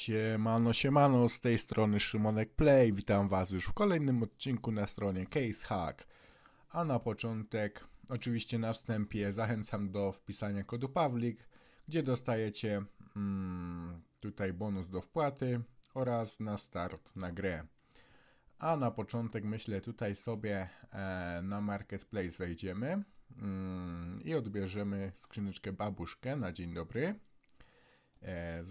Siemano, siemano, z tej strony Szymonek Play. Witam Was już w kolejnym odcinku na stronie Case Hack. A na początek, oczywiście na wstępie, zachęcam do wpisania kodu Pawlik, gdzie dostajecie mm, tutaj bonus do wpłaty oraz na start na grę. A na początek myślę tutaj sobie e, na Marketplace wejdziemy mm, i odbierzemy skrzyneczkę babuszkę na dzień dobry. E,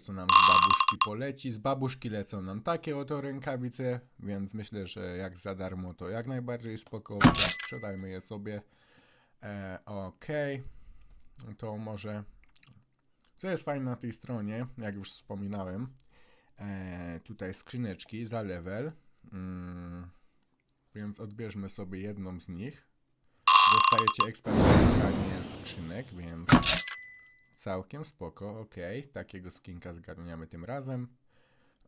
co nam z babuszki poleci. Z babuszki lecą nam takie oto rękawice, więc myślę, że jak za darmo, to jak najbardziej spoko. Tak, Sprzedajmy je sobie. E, ok. To może. Co jest fajne na tej stronie, jak już wspominałem, e, tutaj skrzyneczki za level. Mm, więc odbierzmy sobie jedną z nich. Dostajecie eksperymentalnie skrzynek, więc Całkiem spoko, ok. Takiego skinka zgarniamy tym razem.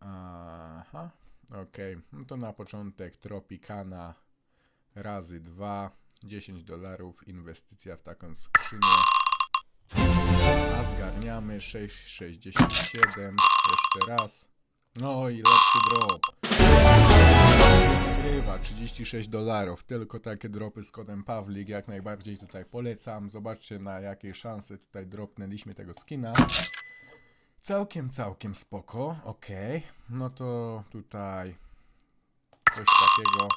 Aha, ok. No to na początek Tropicana razy 2, 10 dolarów, inwestycja w taką skrzynię. A zgarniamy 6,67, jeszcze raz. No i lepszy drop. Wygrywa 36 dolarów. Tylko takie dropy z kodem Pawlik jak najbardziej tutaj polecam. Zobaczcie na jakie szanse tutaj dropnęliśmy tego skina. Całkiem, całkiem spoko. Ok. No to tutaj coś takiego.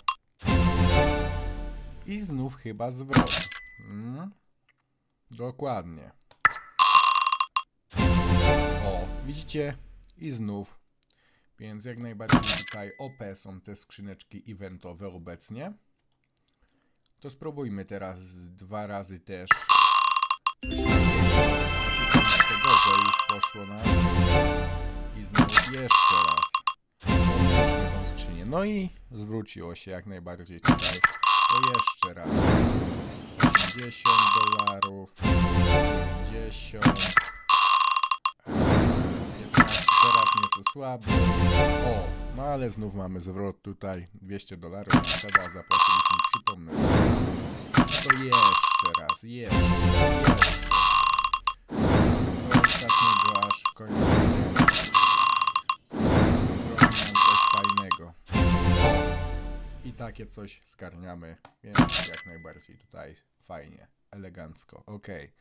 I znów chyba zwrot. Mm. Dokładnie. O, widzicie? I znów więc jak najbardziej tutaj OP są te skrzyneczki eventowe obecnie. To spróbujmy teraz dwa razy też. Tego, że już poszło na. I znowu jeszcze raz. Odłóżmy tą skrzynię. No i zwróciło się jak najbardziej tutaj. To jeszcze raz. 80 dolarów. 90. Słabo. O, no ale znów mamy zwrot tutaj. 200 dolarów trzeba zapłaciliśmy, przypomnę. To jeszcze raz, jeszcze, jeszcze. Do ostatniego aż w końcu coś fajnego. I takie coś skarniamy, więc jak najbardziej tutaj fajnie, elegancko, okej.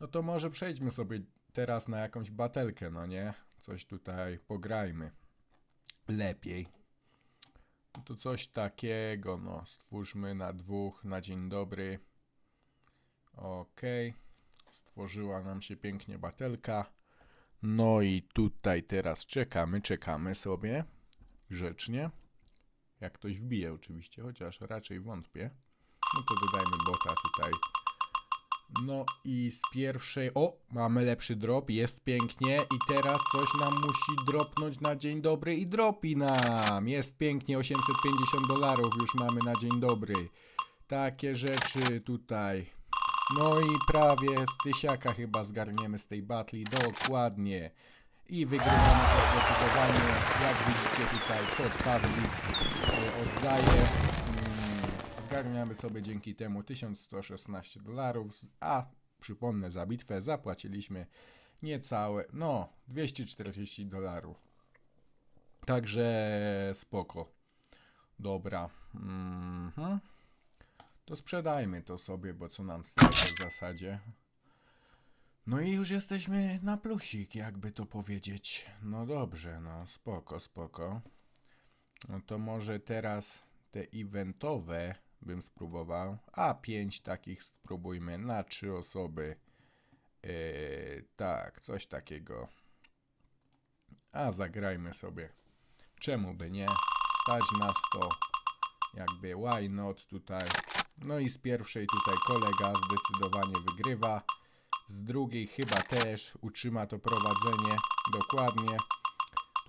No to może przejdźmy sobie teraz na jakąś batelkę, no nie? Coś tutaj pograjmy. Lepiej. No to coś takiego, no. Stwórzmy na dwóch, na dzień dobry. Okej. Stworzyła nam się pięknie batelka. No i tutaj teraz czekamy, czekamy sobie. Grzecznie. Jak ktoś wbije oczywiście, chociaż raczej wątpię. No to dodajmy bota tutaj no i z pierwszej. O, mamy lepszy drop, jest pięknie. I teraz coś nam musi dropnąć na dzień dobry i dropi nam. Jest pięknie, 850 dolarów już mamy na dzień dobry. Takie rzeczy tutaj. No i prawie z tysiaka chyba zgarniemy z tej batli. Dokładnie. I wygrywamy to zdecydowanie. Jak widzicie tutaj kod Pawlik e, oddaje. Zgarniamy sobie dzięki temu 1116 dolarów, a przypomnę za bitwę zapłaciliśmy niecałe, no 240 dolarów. Także spoko. Dobra. Mhm. To sprzedajmy to sobie, bo co nam tego w zasadzie. No i już jesteśmy na plusik, jakby to powiedzieć. No dobrze, no spoko, spoko. No to może teraz te eventowe bym spróbował. A pięć takich spróbujmy na trzy osoby. Eee, tak, coś takiego. A zagrajmy sobie. Czemu by nie? Stać nas to. Jakby why not tutaj. No i z pierwszej tutaj kolega zdecydowanie wygrywa. Z drugiej chyba też utrzyma to prowadzenie. Dokładnie.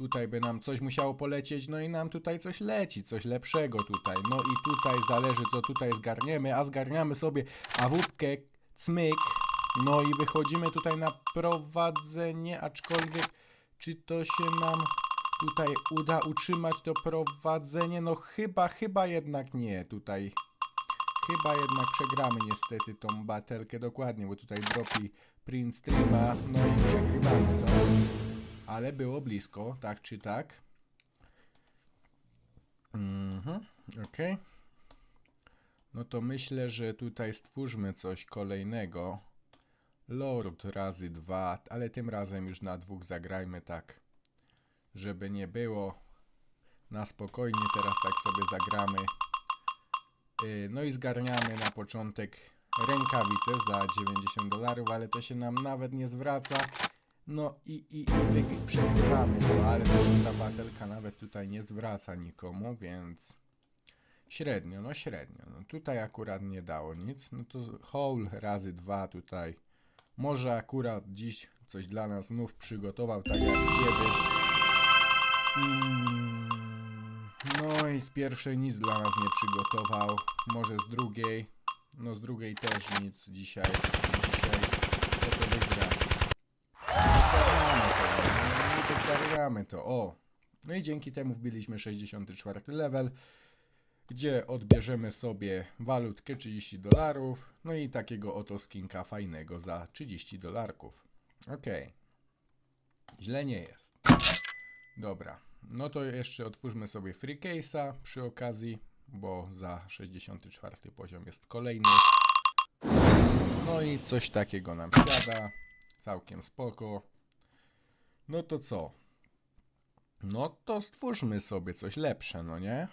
Tutaj by nam coś musiało polecieć, no i nam tutaj coś leci, coś lepszego tutaj. No i tutaj zależy, co tutaj zgarniemy, a zgarniamy sobie awupkę, cmyk. No i wychodzimy tutaj na prowadzenie, aczkolwiek czy to się nam tutaj uda utrzymać to prowadzenie? No chyba, chyba jednak nie tutaj. Chyba jednak przegramy niestety tą batelkę dokładnie, bo tutaj dropi print streama, no i przegrywamy to. Ale było blisko, tak czy tak. Mhm, okej. No to myślę, że tutaj stwórzmy coś kolejnego. Lord razy dwa, ale tym razem już na dwóch zagrajmy tak, żeby nie było. Na spokojnie teraz tak sobie zagramy. Yy, No i zgarniamy na początek rękawice za 90 dolarów, ale to się nam nawet nie zwraca. No i, i, i przegrywamy to, ale ta batelka nawet tutaj nie zwraca nikomu, więc średnio, no średnio. No tutaj akurat nie dało nic, no to hole razy dwa tutaj. Może akurat dziś coś dla nas znów przygotował, tak jak kiedyś. Mm, No i z pierwszej nic dla nas nie przygotował. Może z drugiej. No z drugiej też nic dzisiaj. Dzisiaj to to wygra. Zgarniamy to. No to. O. No i dzięki temu wbiliśmy 64 level, gdzie odbierzemy sobie walutkę 30 dolarów. No i takiego oto skinka fajnego za 30 dolarków. Okej. Źle nie jest. Dobra. No to jeszcze otwórzmy sobie free case'a przy okazji, bo za 64 poziom jest kolejny. No i coś takiego nam siada. Całkiem spoko. No to co? No to stwórzmy sobie coś lepsze, no nie?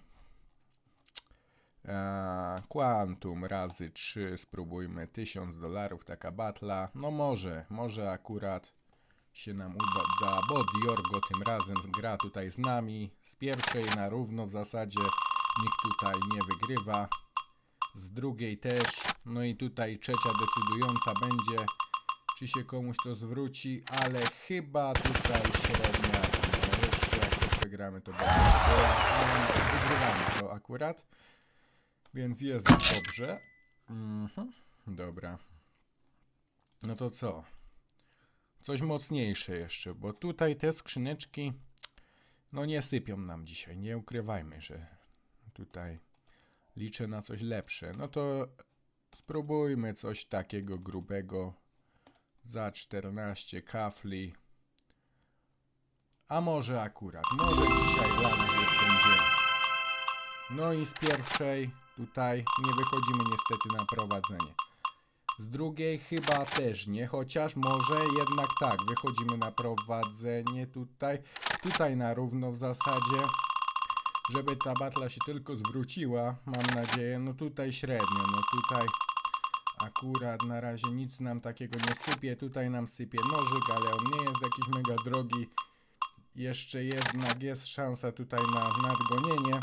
Eee, Quantum razy 3, spróbujmy 1000 dolarów, taka batla. No może, może akurat się nam uda, bo Diorgo tym razem gra tutaj z nami. Z pierwszej na równo w zasadzie nikt tutaj nie wygrywa. Z drugiej też. No i tutaj trzecia decydująca będzie, czy się komuś to zwróci, ale chyba tutaj średnia. No jeszcze jak to przegramy, to. Ale wygrywamy to akurat. Więc jest dobrze. Mhm. Dobra. No to co? Coś mocniejsze jeszcze, bo tutaj te skrzyneczki no nie sypią nam dzisiaj. Nie ukrywajmy, że tutaj liczę na coś lepsze. No to spróbujmy coś takiego grubego za 14 kafli. A może akurat, może dzisiaj dla nas jest ten dzień. No i z pierwszej tutaj nie wychodzimy niestety na prowadzenie. Z drugiej chyba też nie, chociaż może jednak tak, wychodzimy na prowadzenie tutaj. Tutaj na równo w zasadzie, żeby ta batla się tylko zwróciła, mam nadzieję. No tutaj średnio, no tutaj akurat na razie nic nam takiego nie sypie. Tutaj nam sypie nożyk, ale on nie jest jakiś mega drogi. Jeszcze jednak jest szansa tutaj na nadgonienie.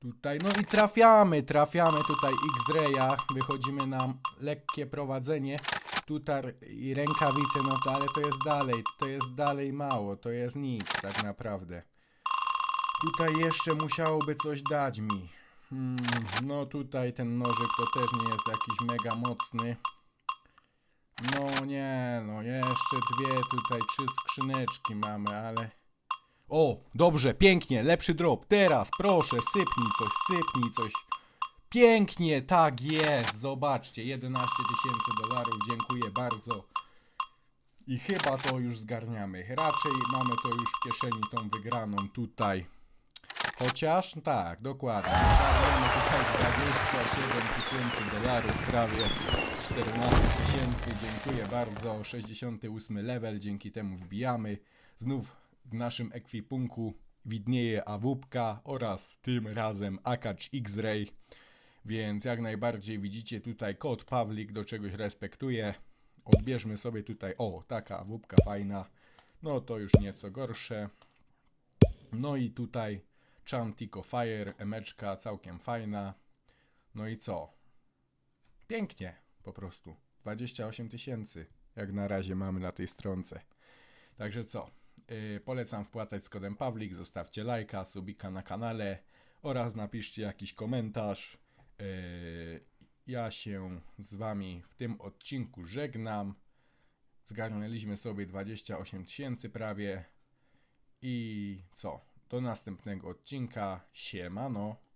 Tutaj, no i trafiamy, trafiamy tutaj X-Raya, wychodzimy na lekkie prowadzenie, tutaj i rękawice, no to ale to jest dalej, to jest dalej mało, to jest nic tak naprawdę. Tutaj jeszcze musiałoby coś dać mi. Hmm, no tutaj ten nożyk to też nie jest jakiś mega mocny. No nie, no jeszcze dwie tutaj, trzy skrzyneczki mamy, ale... O, dobrze, pięknie, lepszy drop. Teraz, proszę, sypnij coś, sypnij coś. Pięknie, tak jest. Zobaczcie, 11 tysięcy dolarów, dziękuję bardzo. I chyba to już zgarniamy. Raczej mamy to już w kieszeni, tą wygraną tutaj. Chociaż, tak, dokładnie. Zgarniamy tutaj 27 tysięcy dolarów, prawie z 14 tysięcy. Dziękuję bardzo. 68 level, dzięki temu wbijamy. Znów w naszym ekwipunku widnieje AWP oraz tym razem Akacz X-Ray. Więc jak najbardziej widzicie tutaj kod Pawlik do czegoś respektuje. Odbierzmy sobie tutaj, o, taka AWP fajna. No to już nieco gorsze. No i tutaj Chantico Fire, emeczka całkiem fajna. No i co? Pięknie, po prostu. 28 tysięcy, jak na razie mamy na tej stronce. Także co? Yy, polecam wpłacać z kodem Pawlik, zostawcie lajka, subika na kanale oraz napiszcie jakiś komentarz. Yy, ja się z wami w tym odcinku żegnam. Zgarnęliśmy sobie 28 tysięcy prawie. I co? Do następnego odcinka. Siemano.